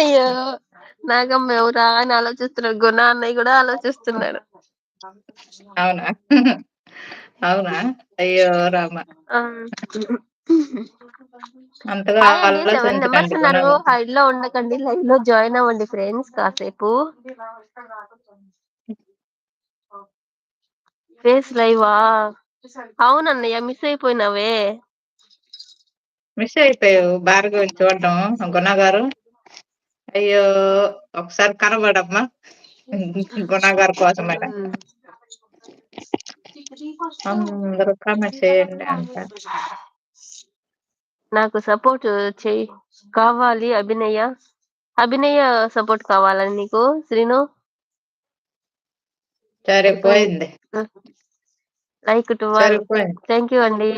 అయ్యో! నాగమ్మ ఎవరా అని ఆలోచిస్తున్నాడు. గుణ అన్నయ్య గూడా ఆలోచిస్తున్నాడు. అవునా? అవునా? అయ్యో! రామ! ఆ! అంతగా హాయ్ అండి. 7 మెంబర్స్ ఆలోచించకండి ఉన్నారు. గుణాలు. హైడ్‌లో ఉండకండి. లైవ్‌లో జాయిన్ అవ్వండి ఫ్రెండ్స్ కాసేపు. ఫేస్ లైవా? అవునన్నయ్య మిస్ అయిపోయినావే. మిస్ అయిపోయావు భార్గవిని చూడడం గుణ గారు. అయ్యో! ఒకసారి కనబడమ్మా. గుణ గారి. హ్మ్. అందరూ కామెంట్ చేయండి అంట. నాకు సపోర్ట్ చెయ్యి. కావాలి అభినయ. అభినయ సపోర్ట్ కావాలా నీకు శ్రీను? సరిపోయింది. హ్మ్. లైక్ 12 సరిపోయింది. థాంక్ యూ అండి.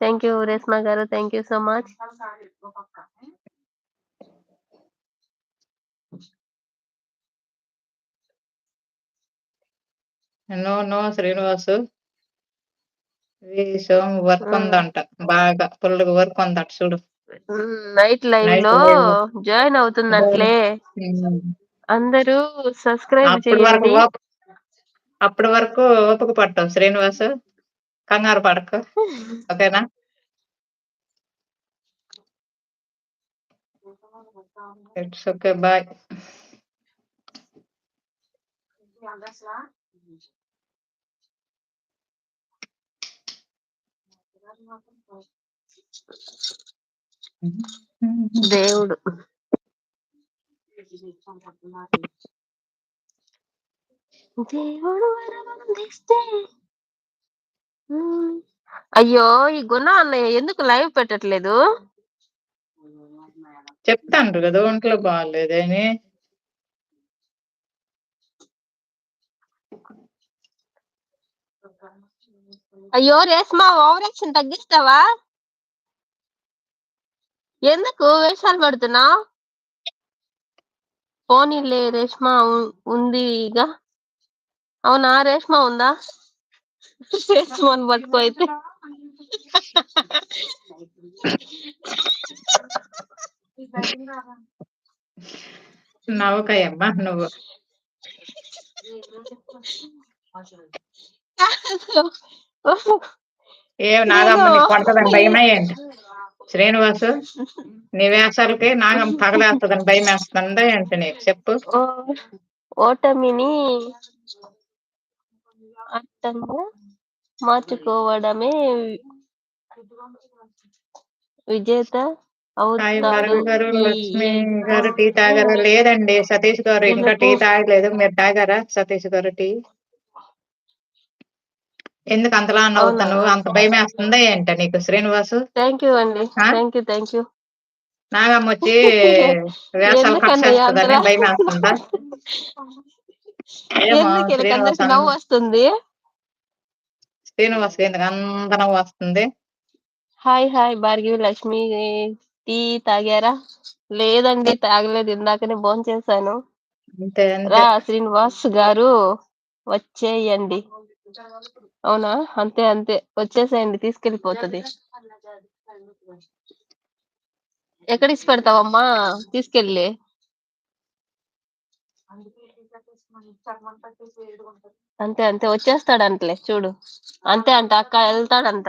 థాంక్ యూ రేష్మా గారు. Thank you so much. No no Srinivasu. Somu work. ఉందంట. బాగా ఫుల్‌గా వర్క్ ఉందట చూడు. నైట్ నైట్ లైవ్‌లో లైవ్. జాయిన్ జాయిన్ అవుతుందంట్లే. హ్మ్. అందరూ సబ్స్క్రైబ్ చేయండి. అప్పటి వరకు ఓపిక పట్టు శ్రీనివాసు. కంగారు పడకు. ఓకేనా? It's okay. బాయ్. దేవుడు. దేవుడు వరమందిస్తే అయ్యో! ఈ గుణ అన్నయ్య ఎందుకు లైవ్ పెట్టట్లేదు? చెప్తాండ్రు గదా! ఒంట్లో బాలేదని. అయ్యో! రేష్మా ఓవర్ యాక్షన్ తగ్గిస్తావా? ఎందుకు వేషాలు పడుతున్నావు? పోనీలే రేష్మా ఉ ఉందిగా. అవునా రేష్మా ఉందా? రేష్మాని పట్టుకో అయితే. నవ్వకయమ్మా నువ్వు. ఏం నాగమ్మ నీకు కొడతదని ఏంటి? శ్రీనివాసు నీ వేషాలకి నాగమ్మ తగలేస్తుందని భయం వేస్తుందా ఏంటి నీకు చెప్పు? ఓటమిని అర్థంగా మార్చుకోవడమే విజేత హాయ్ గారు, లక్ష్మి గారు టీ తాగారా? లేదండి సతీష్ గారు ఇంకా టీ తాగలేదు. మీరు తాగారా సతీష్ గారు టీ? ఎందుకు అంతలా అవునా? నవ్వుతున్నావు? అంత భయమేస్తుందా ఏంటి నీకు శ్రీనివాసు? థాంక్ యూ అండి. యూ. యూ. నాగమ్మొచ్చి వేషాలు కట్ చేస్తదని భయమేస్తుందా? ఏమో ఎందుకు శ్రీనివాస్ ఈళ్ళకందరికి అన్ నవ్వు వస్తుంది? ఎందుకు అంత? Hi hi Bhargavi Lakshmi tea తాగారా? లేదండి తాగలేదు. ఇందాకనే. అంతే అంతే. రా శ్రీనివాస్ గారు వచ్చేయండి. అవునా? అంతే అంతే. వచ్చేసేయండి తీసుకెళ్ళిపోతది. ఎక్కడ ఇసిపెడతావమ్మా? తీసుకెళ్ళి. అంతే అంతే వచ్చేస్తాడంటలే చూడు. అంతే అంట అక్క ఎళ్తాడంట.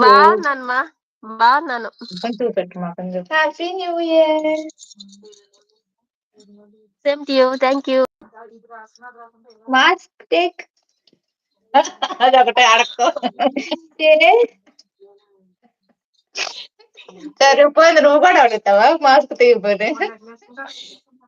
బాగున్నానమ్మా. బాగున్నాను. Happy new year. Same to you. Thank you. Mask take. అడక్కో. సరిపోయింది నువ్వు కూడా అడుగుతావా మాస్క్ తీయకపోతే